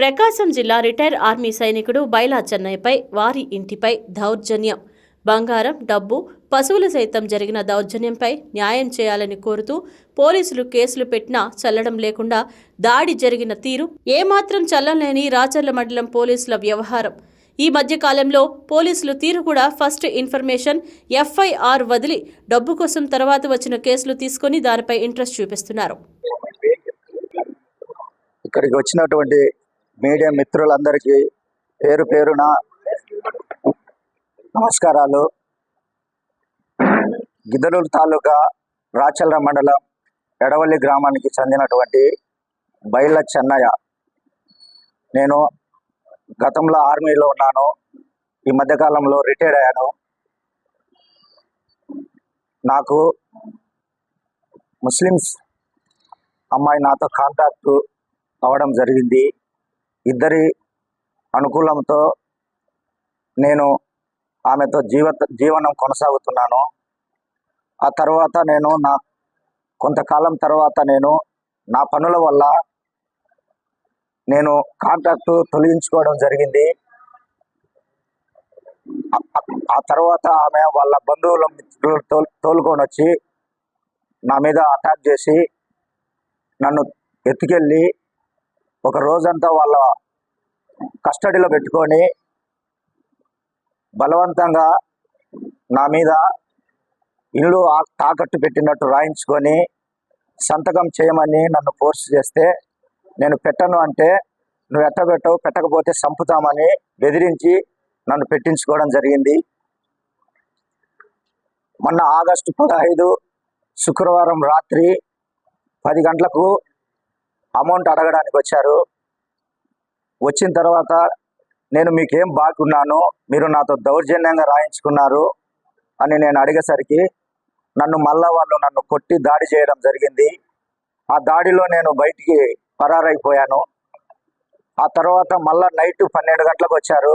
ప్రకాశం జిల్లా retire army సైనికుడు బైలా చెన్నైపై వారి ఇంటిపై దౌర్జన్యం. బంగారం డబ్బు పశువులు సైతం జరిగిన దౌర్జన్యంపై న్యాయం చేయాలని కోరుతూ పోలీసులు కేసులు పెట్టినా చల్లడం లేకుండా దాడి జరిగిన తీరు ఏమాత్రం చల్లలేని రాచర్ల మండలం పోలీసుల వ్యవహారం. ఈ మధ్యకాలంలో పోలీసులు తీరు కూడా ఫస్ట్ ఇన్ఫర్మేషన్ ఎఫ్ఐఆర్ వదిలి డబ్బు కోసం తర్వాత వచ్చిన కేసులు తీసుకొని దానిపై ఇంట్రెస్ట్ చూపిస్తున్నారు. ఇక్కడికి వచ్చినటువంటి మీడియా మిత్రులందరికీ పేరు పేరున నమస్కారాలు. గిద్దలూరు తాలూకా రాచల్ర మండలం ఎడవల్లి గ్రామానికి చెందినటువంటి బైల చెన్నయ్య. నేను గతంలో ఆర్మీలో ఉన్నాను. ఈ మధ్యకాలంలో రిటైర్ అయ్యాను. నాకు ముస్లిమ్స్ అమ్మాయి నాతో కాంటాక్ట్ అవ్వడం జరిగింది. ఇద్దరి అనుకూలంతో నేను ఆమెతో జీవ జీవనం కొనసాగుతున్నాను. ఆ తర్వాత నేను నా కొంతకాలం తర్వాత నేను నా పనుల వల్ల నేను కాంట్రాక్టు తొలగించుకోవడం జరిగింది. ఆ- తర్వాత ఆమె వాళ్ళ బంధువుల మిత్రులు తోలుకొని వచ్చి నా మీద అటాక్ చేసి నన్ను ఎత్తుకెళ్ళి ఒక రోజంతా వాళ్ళ కస్టడీలో పెట్టుకొని బలవంతంగా నా మీద ఇల్లు ఆ- తాకట్టు పెట్టినట్టు రాయించుకొని సంతకం చేయమని నన్ను ఫోర్స్ చేస్తే నేను పెట్టను అంటే నువ్వు ఎట్టబెట్టవు పెట్టకపోతే చంపుతామని బెదిరించి నన్ను పెట్టించుకోవడం జరిగింది. మొన్న ఆగస్టు పదహైదు శుక్రవారం రాత్రి పది గంటలకు అమౌంట్ అడగడానికి వచ్చారు. వచ్చిన తర్వాత నేను మీకేం బాగున్నాను మీరు నాతో దౌర్జన్యంగా రాయించుకున్నారు అని నేను అడిగేసరికి నన్ను మళ్ళా వాళ్ళు నన్ను కొట్టి దాడి చేయడం జరిగింది. ఆ దాడిలో నేను బయటికి పరారైపోయాను. ఆ తర్వాత మళ్ళా నైట్ పన్నెండు గంటలకు వచ్చారు.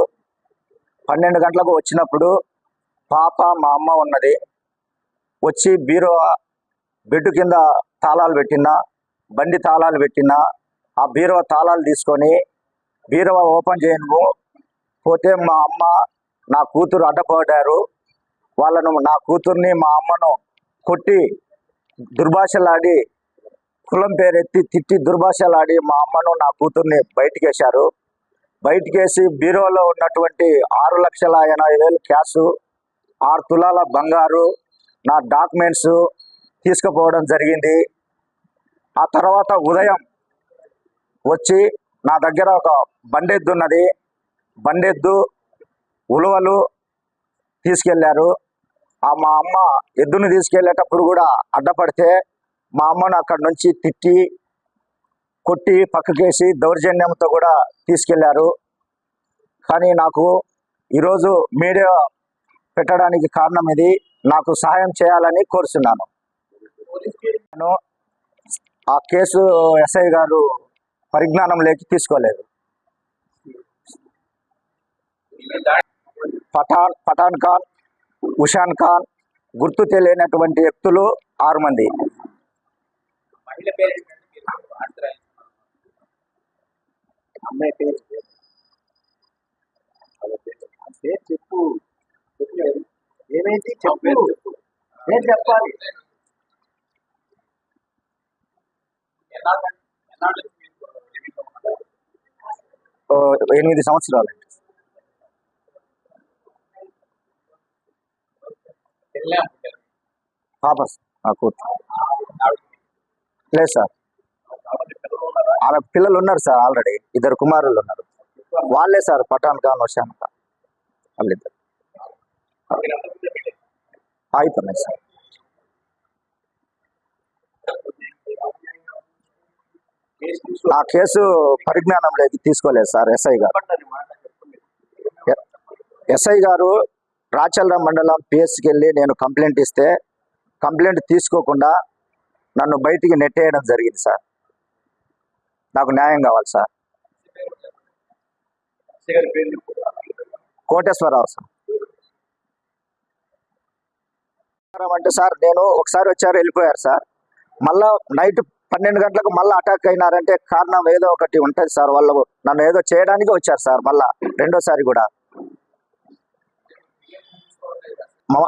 పన్నెండు గంటలకు వచ్చినప్పుడు పాప మా అమ్మ ఉన్నది. వచ్చి బీరో బెడ్ కింద తాళాలు పెట్టినా బండి తాళాలు పెట్టినా ఆ బీరువా తాళాలు తీసుకొని బీరువా ఓపెన్ చేయను. పోతే మా అమ్మ నా కూతురు అడ్డపడ్డారు వాళ్ళను నా కూతుర్ని మా అమ్మను కొట్టి దుర్భాషలాడి కులం పేరెత్తి తిట్టి దుర్భాషలాడి మా అమ్మను నా కూతుర్ని బయటకేశారు. బయటకేసి బీరోలో ఉన్నటువంటి ఆరు లక్షల ఎనభై వేలు క్యాషు ఆరు తులాల బంగారు నా డాక్యుమెంట్స్ తీసుకుపోవడం జరిగింది. ఆ తర్వాత ఉదయం వచ్చి నా దగ్గర ఒక బండెద్దు ఉన్నది. బండెద్దు ఉలువలు తీసుకెళ్ళారు. ఆ మా అమ్మ ఎద్దును తీసుకెళ్ళేటప్పుడు కూడా అడ్డపడితే మా అమ్మను అక్కడి నుంచి తిట్టి కొట్టి పక్కకేసి దౌర్జన్యంతో కూడా తీసుకెళ్ళారు. కానీ నాకు ఈరోజు మీడియా పెట్టడానికి కారణం ఇది. నాకు సహాయం చేయాలని కోరుతున్నాను నేను ఆ కేసు ఎస్ఐ గారు పరిజ్ఞానం లేకి తీసుకోలేదు. పఠాన్ పఠాన్ ఖాన్ ఉషాన్ ఖాన్ గుర్తు తెలియనటువంటి వ్యక్తులు ఆరు మంది. చెప్పు ఏమైంది? చెప్పు. నేను చెప్పాలి? ఎనిమిది సంవత్సరాలు పాప నా కూతురు. లేదు సార్. కాబట్టి పిల్లలు ఆమె పిల్లలు ఉన్నారు సార్ ఆల్రెడీ. ఇద్దరు కుమారులు ఉన్నారు. వాళ్ళే సార్ పఠాన్ ఖాన్ వచ్చాను వాళ్ళిద్దరు. అయిపోయినాయి సార్. ఆ కేసు పరిజ్ఞానం లేదు తీసుకోలేదు సార్ ఎస్ఐ గారు. ఎస్ఐ గారు రాచల్ర మండలం పిఎస్కి వెళ్ళి నేను కంప్లైంట్ ఇస్తే కంప్లైంట్ తీసుకోకుండా నన్ను బయటికి నెట్టేయడం జరిగింది సార్. నాకు న్యాయం కావాలి సార్. కోటేశ్వరరావు సార్. అంటే సార్ నేను ఒకసారి వచ్చారు వెళ్ళిపోయారు సార్. మళ్ళా నైట్ పన్నెండు గంటలకు మళ్ళీ అటాక్ అయినారంటే కారణం ఏదో ఒకటి ఉంటుంది సార్. వాళ్ళు నన్ను ఏదో చేయడానికి వచ్చారు సార్ మళ్ళా రెండోసారి కూడా.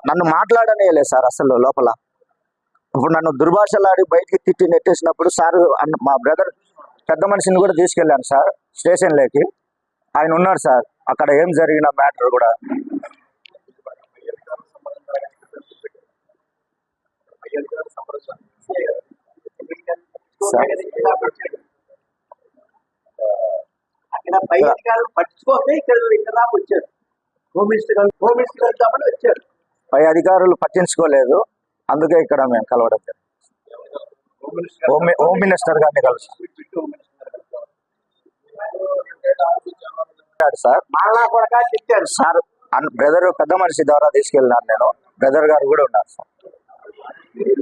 నన్ను మాట్లాడనేయలేదు సార్ అసలు లోపల. ఇప్పుడు నన్ను దుర్భాషలాడి బయటికి తిట్టి నెట్టేసినప్పుడు సార్ మా బ్రదర్ పెద్ద మనిషిని కూడా తీసుకెళ్ళాను సార్ స్టేషన్లోకి. ఆయన ఉన్నాడు సార్. అక్కడ ఏం జరిగిన మ్యాటర్ కూడా. అక్కడ పై అధికారులు పట్టించుకోకే ఇక్కడ ఇక్కడ దాకా వచ్చారు హోమ్ మినిస్టర్ గారు హోమ్ మినిస్టర్ వెళ్తామని వచ్చారు పై అధికారులు పట్టించుకోలేదు. అందుకే ఇక్కడ మేము కలవడం. జరిగింది. హోమ్ మినిస్టర్ గారిని కలుసు హోమ్ మినిస్టర్ గారు సార్. మళ్ళా కూడా తిట్టారు సార్ బ్రదర్ పెద్ద మనిషి ద్వారా తీసుకెళ్ళినాను నేను. బ్రదర్ గారు కూడా ఉన్నారు సార్.